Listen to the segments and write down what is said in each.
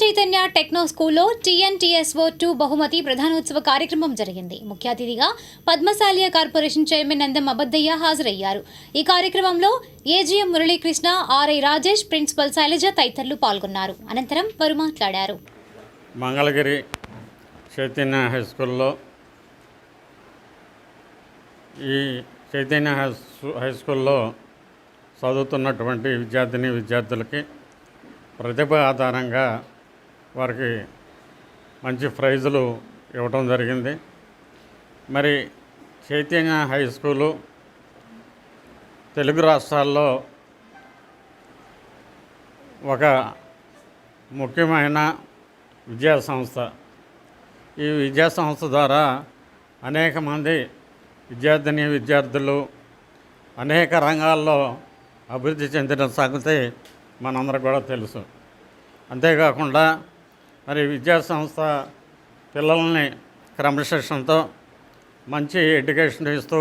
Chaitanya techno స్కూల్లో టీఎన్టీఎస్ఓ two బహుమతి ప్రధానోత్సవ కార్యక్రమం జరిగింది. ముఖ్య అతిథిగా పద్మశాలియ కార్పొరేషన్ చైర్మన్ నందం అబద్దయ్య హాజరయ్యారు. ఈ కార్యక్రమంలో AGM Muralikrishna RI Rajesh principal Shailaja తదితరులు పాల్గొన్నారు. అనంతరం వారు మాట్లాడారు. మంగళగిరి చైతన్య హై స్కూల్లో ఈ చైతన్య హై హై స్కూల్లో చదువుతున్నటువంటి విద్యార్థిని విద్యార్థులకి ప్రతిభ ఆధారంగా వారికి మంచి ప్రైజులు ఇవ్వటం జరిగింది. మరి చైతన్య హై స్కూలు తెలుగు రాష్ట్రాల్లో ఒక ముఖ్యమైన విద్యా సంస్థ. ఈ విద్యా సంస్థ ద్వారా అనేక మంది విద్యార్థిని విద్యార్థులు అనేక రంగాల్లో అభివృద్ధి చెందిన సంగతి మనందరికి కూడా తెలుసు. అంతేకాకుండా మరి విద్యా సంస్థ పిల్లల్ని క్రమశిక్షణతో మంచి ఎడ్యుకేషన్ ఇస్తూ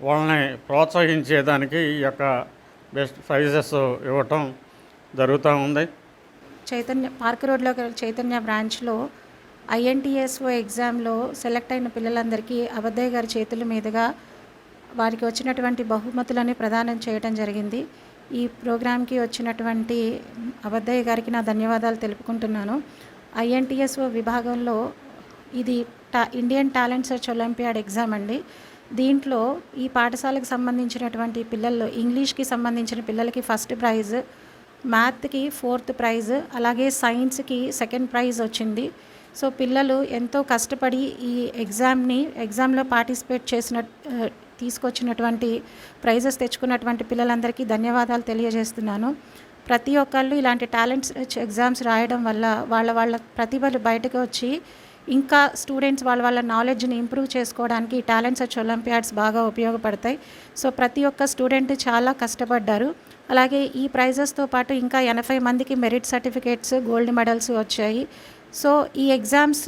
వాళ్ళని ప్రోత్సహించేదానికి ఈ యొక్క బెస్ట్ ప్రైజెస్ ఇవ్వటం జరుగుతూ ఉంది. చైతన్య పార్క్ రోడ్లో చైతన్య బ్రాంచ్లో ఐఎన్టీఎస్ఓ ఎగ్జామ్లో సెలెక్ట్ అయిన పిల్లలందరికీ అబద్దయ్య గారి చేతుల మీదుగా వారికి వచ్చినటువంటి బహుమతులని ప్రదానం చేయడం జరిగింది. ఈ ప్రోగ్రాంకి వచ్చినటువంటి అబద్దయ్య గారికి నా ధన్యవాదాలు తెలుపుకుంటున్నాను. ఐఎన్టీఎస్ఓ విభాగంలో ఇది టా Indian talent search olympiad exam అండి. దీంట్లో ఈ పాఠశాలకు సంబంధించినటువంటి పిల్లల్లో ఇంగ్లీష్కి సంబంధించిన పిల్లలకి ఫస్ట్ ప్రైజ్ మ్యాథ్కి ఫోర్త్ ప్రైజ్ అలాగే సైన్స్కి సెకండ్ ప్రైజ్ వచ్చింది. సో పిల్లలు ఎంతో కష్టపడి ఈ ఎగ్జామ్ని ఎగ్జామ్లో పార్టిసిపేట్ చేసిన తీసుకొచ్చినటువంటి ప్రైజెస్ తెచ్చుకున్నటువంటి పిల్లలందరికీ ధన్యవాదాలు తెలియజేస్తున్నాను. ప్రతి ఒక్కళ్ళు ఇలాంటి టాలెంట్స్ ఎగ్జామ్స్ రాయడం వల్ల వాళ్ళ వాళ్ళ ప్రతిభలు బయటకు వచ్చి ఇంకా స్టూడెంట్స్ వాళ్ళ వాళ్ళ నాలెడ్జ్ని ఇంప్రూవ్ చేసుకోవడానికి టాలెంట్ సర్చ్ ఒలింపియాడ్స్ బాగా ఉపయోగపడతాయి. సో ప్రతి ఒక్క స్టూడెంట్ చాలా కష్టపడ్డారు. అలాగే ఈ ప్రైజెస్తో పాటు ఇంకా ఎనభై మందికి మెరిట్ సర్టిఫికేట్స్ గోల్డ్ మెడల్స్ వచ్చాయి. సో ఈ ఎగ్జామ్స్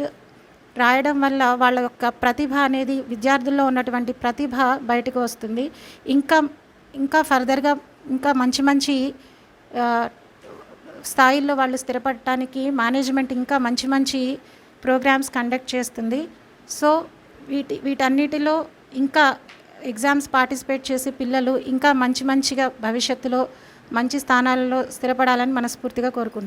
రాయడం వల్ల వాళ్ళ యొక్క ప్రతిభ అనేది విద్యార్థుల్లో ఉన్నటువంటి ప్రతిభ బయటకు వస్తుంది. ఇంకా ఇంకా ఫర్దర్గా ఇంకా మంచి మంచి స్థాయిల్లో వాళ్ళు స్థిరపడటానికి మేనేజ్మెంట్ ఇంకా మంచి మంచి ప్రోగ్రామ్స్ కండక్ట్ చేస్తుంది. సో వీటి వీటన్నిటిలో ఇంకా ఎగ్జామ్స్ పార్టిసిపేట్ చేసి పిల్లలు ఇంకా మంచి మంచిగా భవిష్యత్తులో మంచి స్థానాలలో స్థిరపడాలని మనస్ఫూర్తిగా కోరుకుంటున్నాను.